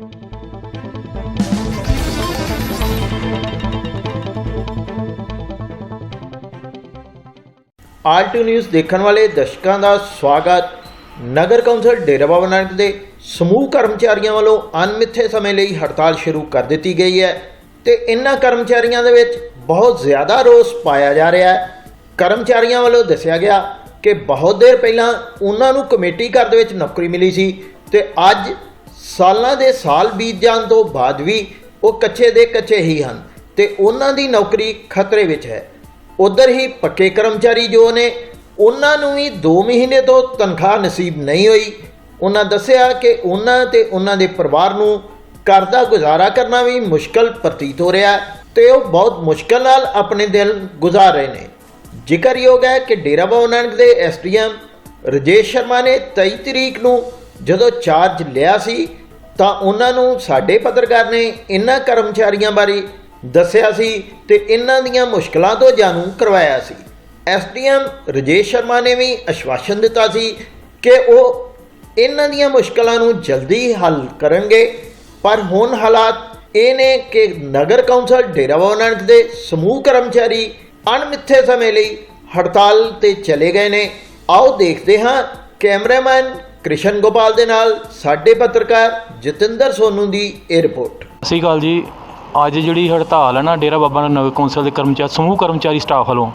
Alt news ਦੇਖਣ ਵਾਲੇ ਦਰਸ਼ਕਾਂ ਦਾ ਸਵਾਗਤ। ਨਗਰ ਕੌਂਸਲ ਡੇਰਾ ਬਾਬਾ ਨਾਨਕ ਦੇ ਸਮੂਹ ਕਰਮਚਾਰੀਆਂ ਵੱਲੋਂ ਅਣਮਿੱਥੇ ਸਮੇਂ ਲਈ ਹੜਤਾਲ ਸ਼ੁਰੂ ਕਰ ਦਿੱਤੀ ਗਈ ਹੈ ਤੇ ਇਨ੍ਹਾਂ ਕਰਮਚਾਰੀਆਂ ਦੇ ਵਿੱਚ ਬਹੁਤ ਜ਼ਿਆਦਾ ਰੋਸ ਪਾਇਆ ਜਾ ਰਿਹਾ ਹੈ। ਕਰਮਚਾਰੀਆਂ ਵੱਲੋਂ ਦੱਸਿਆ ਗਿਆ ਕਿ ਬਹੁਤ ਦੇਰ ਪਹਿਲਾਂ ਉਹਨਾਂ ਨੂੰ ਕਮੇਟੀ ਘਰ ਦੇ ਵਿੱਚ ਨੌਕਰੀ ਮਿਲੀ ਸੀ ਤੇ ਅੱਜ ਸਾਲਾਂ ਦੇ ਸਾਲ ਬੀਤ ਜਾਣ ਤੋਂ ਬਾਅਦ ਵੀ ਉਹ ਕੱਚੇ ਦੇ ਕੱਚੇ ਹੀ ਹਨ ਤੇ ਉਹਨਾਂ ਦੀ ਨੌਕਰੀ ਖਤਰੇ ਵਿੱਚ ਹੈ। ਉਧਰ ਹੀ ਪੱਕੇ ਕਰਮਚਾਰੀ ਜੋ ਨੇ, ਉਹਨਾਂ ਨੂੰ ਵੀ 2 ਮਹੀਨੇ ਤੋਂ ਤਨਖਾਹ ਨਸੀਬ ਨਹੀਂ ਹੋਈ। ਉਹਨਾਂ ਦੱਸਿਆ ਕਿ ਉਹਨਾਂ ਤੇ ਉਹਨਾਂ ਦੇ ਪਰਿਵਾਰ ਨੂੰ ਘਰ ਦਾ ਗੁਜ਼ਾਰਾ ਕਰਨਾ ਵੀ ਮੁਸ਼ਕਲ ਪ੍ਰਤੀਤ ਹੋ ਰਿਹਾ ਹੈ ਤੇ ਉਹ ਬਹੁਤ ਮੁਸ਼ਕਲ ਨਾਲ ਆਪਣੇ ਦਿਨ ਗੁਜ਼ਾਰ ਰਹੇ ਨੇ। ਜ਼ਿਕਰਯੋਗ ਹੈ ਕਿ ਡੇਰਾ ਬਾਬਾ ਨਾਨਕ ਦੇ ਐਸਡੀਐਮ ਰਜੇਸ਼ ਸ਼ਰਮਾ ਨੇ 23 ਤਰੀਕ ਨੂੰ ਜਦੋਂ ਚਾਰਜ ਲਿਆ ਸੀ ਤਾਂ ਉਹਨਾਂ ਨੂੰ ਸਾਡੇ ਪੱਤਰਕਾਰ ਨੇ ਇਹਨਾਂ ਕਰਮਚਾਰੀਆਂ ਬਾਰੇ ਦੱਸਿਆ ਸੀ ਤੇ ਇਹਨਾਂ ਦੀਆਂ ਮੁਸ਼ਕਲਾਂ ਤੋਂ ਜਾਣੂ ਕਰਵਾਇਆ ਸੀ। ਐਸਡੀਐਮ ਰਜੇਸ਼ ਸ਼ਰਮਾ ਨੇ ਵੀ ਅਸ਼ਵਾਸਨ ਦਿੱਤਾ ਸੀ ਕਿ ਉਹ ਇਹਨਾਂ ਦੀਆਂ ਮੁਸ਼ਕਲਾਂ ਨੂੰ ਜਲਦੀ ਹੱਲ ਕਰਨਗੇ, ਪਰ ਹੁਣ ਹਾਲਾਤ ਇਹ ਨੇ ਕਿ ਨਗਰ ਕੌਂਸਲ ਡੇਰਾ ਬਾਬਾ ਨਾਨਕ ਦੇ ਸਮੂਹ ਕਰਮਚਾਰੀ ਅਣਮਿੱਥੇ ਸਮੇਂ ਲਈ ਹੜਤਾਲ ਤੇ ਚਲੇ ਗਏ ਨੇ। ਆਓ ਦੇਖਦੇ ਹਾਂ ਕੈਮਰਾਮੈਨ ਕ੍ਰਿਸ਼ਨ ਗੋਪਾਲ ਦੇ ਨਾਲ ਸਾਡੇ ਪੱਤਰਕਾਰ ਜਤਿੰਦਰ ਸੋਨੂ ਦੀ ਇਹ ਰਿਪੋਰਟ। ਸਤਿ ਸ਼੍ਰੀ ਅਕਾਲ ਜੀ। ਅੱਜ ਜਿਹੜੀ ਹੜਤਾਲ ਹੈ ਨਾ, ਡੇਰਾ ਬਾਬਾ ਨਾਨਕ ਨਗਰ ਕੌਂਸਲ ਦੇ ਕਰਮਚਾਰੀ ਸਮੂਹ ਕਰਮਚਾਰੀ ਸਟਾਫ ਵੱਲੋਂ,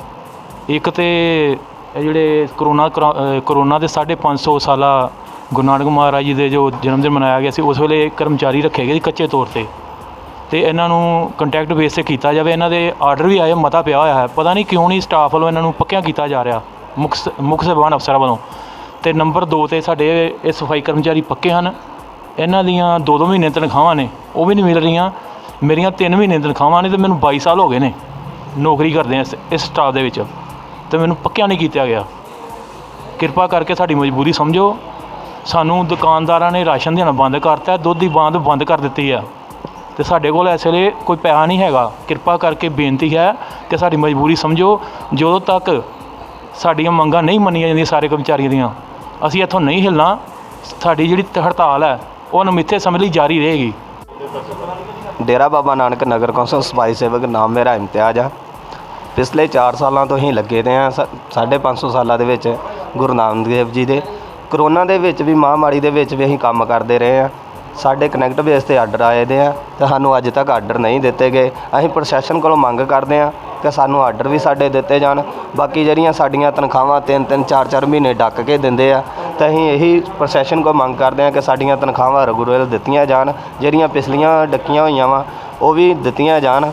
ਇੱਕ ਤੇ ਜਿਹੜੇ ਕਰੋਨਾ ਕਰਾ- ਕਰੋਨਾ ਦੇ 550 ਸਾਲਾ ਗੁਰੂ ਨਾਨਕ ਮਹਾਰਾਜ ਜੀ ਦੇ ਜੋ ਜਨਮ ਦਿਨ ਮਨਾਇਆ ਗਿਆ ਸੀ, ਉਸ ਵੇਲੇ ਕਰਮਚਾਰੀ ਰੱਖੇ ਗਏ ਸੀ ਕੱਚੇ ਤੌਰ ਤੇ। ਤੇ ਇਹਨਾਂ ਨੂੰ ਕੰਟੈਕਟ ਬੇਸ ਤੇ ਕੀਤਾ ਜਾਵੇ। ਇਹਨਾਂ ਦੇ ਆਰਡਰ ਵੀ ਆਏ, ਮਤਾ ਪਿਆ ਹੋਇਆ ਹੈ। ਪਤਾ ਨਹੀਂ ਕਿਉਂ ਨਹੀਂ ਸਟਾਫ ਵੱਲੋਂ ਇਹਨਾਂ ਨੂੰ ਪੱਕਿਆਂ ਕੀਤਾ ਜਾ ਰਿਹਾ। ਮੁੱਖ ਸ- ਮੁੱਖ ਸੇਵਾਨ ਅਫਸਰਾਂ ਵੱਲੋਂ। ਤੇ ਨੰਬਰ 2 ਤੇ ਸਾਡੇ ਇਹ ਸਫ਼ਾਈ ਕਰਮਚਾਰੀ ਪੱਕੇ ਹਨ। ਇਹਨਾਂ ਦੀਆਂ ਦੋ ਦੋ ਮਹੀਨੇ ਤਨਖਾਹਾਂ ਨੇ, ਉਹ ਵੀ ਨਹੀਂ ਮਿਲ ਰਹੀਆਂ। ਮੇਰੀਆਂ 3 ਮਹੀਨੇ ਤਨਖਾਹਾਂ ਨੇ ਤੇ ਮੈਨੂੰ 22 ਸਾਲ ਹੋ ਗਏ ਨੇ ਨੌਕਰੀ ਕਰਦੇ ਆ ਇਸ ਇਸ ਸਟਾਫ ਦੇ ਵਿੱਚ। ਤੇ ਮੈਨੂੰ ਪੱਕਿਆ ਨਹੀਂ ਕੀਤਾ ਗਿਆ। ਕਿਰਪਾ ਕਰਕੇ ਸਾਡੀ ਮਜਬੂਰੀ ਸਮਝੋ। ਸਾਨੂੰ ਦੁਕਾਨਦਾਰਾਂ ਨੇ ਰਾਸ਼ਨ ਦੇਣਾ ਬੰਦ ਕਰਤਾ, ਦੁੱਧ ਦੀ ਬੰਦ ਬੰਦ ਕਰ ਦਿੱਤੀ ਆ। ਤੇ ਸਾਡੇ ਕੋਲ ਇਸ ਵੇਲੇ ਕੋਈ ਪੈਸਾ ਨਹੀਂ ਹੈਗਾ। ਕਿਰਪਾ ਕਰਕੇ ਬੇਨਤੀ ਹੈ ਕਿ ਸਾਡੀ ਮਜਬੂਰੀ ਸਮਝੋ। ਜਦੋਂ ਤੱਕ ਸਾਡੀਆਂ ਮੰਗਾਂ ਨਹੀਂ ਮੰਨੀਆਂ ਜਾਂਦੀਆਂ ਸਾਰੇ ਕਰਮਚਾਰੀਆਂ ਦੀਆਂ ਅਸੀਂ ਇੱਥੋਂ ਨਹੀਂ ਹਿੱਲਣਾ। ਸਾਡੀ ਜਿਹੜੀ ਹੜਤਾਲ ਹੈ, ਉਹ ਅਨਮਿੱਥੇ ਸਮੇਂ ਲਈ ਜਾਰੀ ਰਹੇਗੀ। ਡੇਰਾ ਬਾਬਾ ਨਾਨਕ ਨਗਰ ਕੌਂਸਲ ਸਫ਼ਾਈ ਸੇਵਕ ਨਾਮ ਮੇਰਾ ਇਮਤਿਆਜ਼ ਆ। ਪਿਛਲੇ 4 ਸਾਲਾਂ ਤੋਂ ਹੀ ਲੱਗੇ ਦੇ ਆ 550 ਸਾਲਾਂ ਦੇ ਵਿੱਚ ਗੁਰੂ ਨਾਨਕ ਦੇਵ ਜੀ ਦੇ। ਕਰੋਨਾ ਦੇ ਵਿੱਚ ਵੀ, ਮਹਾਮਾਰੀ ਦੇ ਵਿੱਚ ਵੀ ਅਸੀਂ ਕੰਮ ਕਰਦੇ ਰਹੇ ਆ ਸਾਡੇ ਕਨੈਕਟ ਬੇਸ ਤੇ ਆਰਡਰ ਆਏ ਦੇ ਆ, ਤੇ ਸਾਨੂੰ ਅੱਜ ਤੱਕ ਆਰਡਰ ਨਹੀਂ ਦਿੱਤੇ ਗਏ। ਅਸੀਂ ਪ੍ਰਸ਼ਾਸਨ ਕੋਲੋਂ ਮੰਗ ਕਰਦੇ ਆ ਕਿ ਸਾਨੂੰ ਆਰਡਰ ਵੀ ਸਾਡੇ ਦਿੱਤੇ ਜਾਣ। ਬਾਕੀ ਜਿਹੜੀਆਂ ਸਾਡੀਆਂ ਤਨਖਾਹਾਂ ਤਿੰਨ ਤਿੰਨ, ਚਾਰ ਚਾਰ ਮਹੀਨੇ ਡੱਕ ਕੇ ਦਿੰਦੇ ਆ, ਤਾਂ ਅਸੀਂ ਇਹੀ ਪ੍ਰਸ਼ਾਸਨ ਕੋਲ ਮੰਗ ਕਰਦੇ ਹਾਂ ਕਿ ਸਾਡੀਆਂ ਤਨਖਾਹਾਂ ਰੈਗੂਲਰ ਦਿੱਤੀਆਂ ਜਾਣ, ਜਿਹੜੀਆਂ ਪਿਛਲੀਆਂ ਡੱਕੀਆਂ ਹੋਈਆਂ ਵਾ, ਉਹ ਵੀ ਦਿੱਤੀਆਂ ਜਾਣ।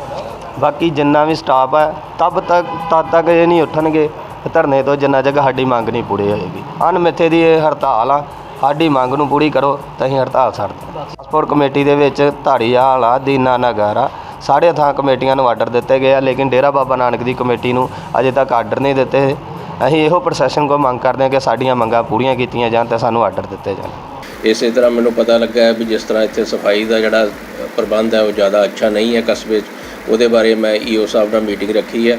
ਬਾਕੀ ਜਿੰਨਾ ਵੀ ਸਟਾਫ ਹੈ ਤਬ ਤੱਕ, ਤਦ ਤੱਕ ਇਹ ਨਹੀਂ ਉੱਠਣਗੇ ਧਰਨੇ ਤੋਂ ਜਿੰਨਾ ਜਗ ਸਾਡੀ ਮੰਗ ਨਹੀਂ ਪੂਰੀ ਹੋਏਗੀ। ਅਣਮਿੱਥੇ ਦੀ ਇਹ ਹੜਤਾਲ ਆ, ਸਾਡੀ ਮੰਗ ਨੂੰ ਪੂਰੀ ਕਰੋ, ਤਾਂ ਅਸੀਂ ਹੜਤਾਲ ਛੱਡ ਦਿੰਦੇ ਪਾਸਪੋਰਟ ਕਮੇਟੀ ਦੇ ਵਿੱਚ ਧਾਰੀਵਾਲ ਆ, ਦੀਨਾ ਨਗਰ ਆ ਸਾਰੇ ਥਾਂ ਕਮੇਟੀਆਂ ਨੂੰ ਆਰਡਰ ਦਿੱਤੇ ਗਏ ਆ, ਲੇਕਿਨ ਡੇਰਾ ਬਾਬਾ ਨਾਨਕ ਦੀ ਕਮੇਟੀ ਨੂੰ ਅਜੇ ਤੱਕ ਆਰਡਰ ਨਹੀਂ ਦਿੱਤੇ। ਅਸੀਂ ਇਹੋ ਪ੍ਰਸ਼ਾਸਨ ਕੋਲ ਮੰਗ ਕਰਦੇ ਹਾਂ ਕਿ ਸਾਡੀਆਂ ਮੰਗਾਂ ਪੂਰੀਆਂ ਕੀਤੀਆਂ ਜਾਣ ਤੇ ਸਾਨੂੰ ਆਰਡਰ ਦਿੱਤੇ ਜਾਣ। ਇਸੇ ਤਰ੍ਹਾਂ ਮੈਨੂੰ ਪਤਾ ਲੱਗਾ ਹੈ ਵੀ ਜਿਸ ਤਰ੍ਹਾਂ ਇੱਥੇ ਸਫ਼ਾਈ ਦਾ ਜਿਹੜਾ ਪ੍ਰਬੰਧ ਹੈ ਉਹ ਜ਼ਿਆਦਾ ਅੱਛਾ ਨਹੀਂ ਹੈ ਕਸਬੇ 'ਚ। ਉਹਦੇ ਬਾਰੇ ਮੈਂ ਈਓ ਸਾਹਿਬ ਨਾਲ ਮੀਟਿੰਗ ਰੱਖੀ ਹੈ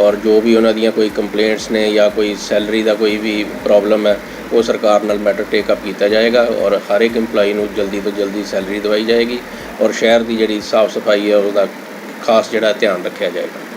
ਔਰ ਜੋ ਵੀ ਉਹਨਾਂ ਦੀਆਂ ਕੋਈ ਕੰਪਲੇਂਟਸ ਨੇ ਜਾਂ ਕੋਈ ਸੈਲਰੀ ਦਾ ਕੋਈ ਵੀ ਪ੍ਰੋਬਲਮ ਹੈ ਉਹ ਸਰਕਾਰ ਨਾਲ ਮੈਟਰ ਟੇਕ ਅਪ ਕੀਤਾ ਜਾਏਗਾ ਔਰ ਹਰ ਇੱਕ EMPLOYEE ਨੂੰ ਜਲਦੀ ਤੋਂ ਜਲਦੀ ਸੈਲਰੀ ਦਵਾਈ ਜਾਏਗੀ ਔਰ ਸ਼ਹਿਰ ਦੀ ਜਿਹੜੀ ਸਾਫ਼ ਸਫ਼ਾਈ ਹੈ, ਉਹਦਾ ਖਾਸ ਜਿਹੜਾ ਧਿਆਨ ਰੱਖਿਆ ਜਾਏਗਾ।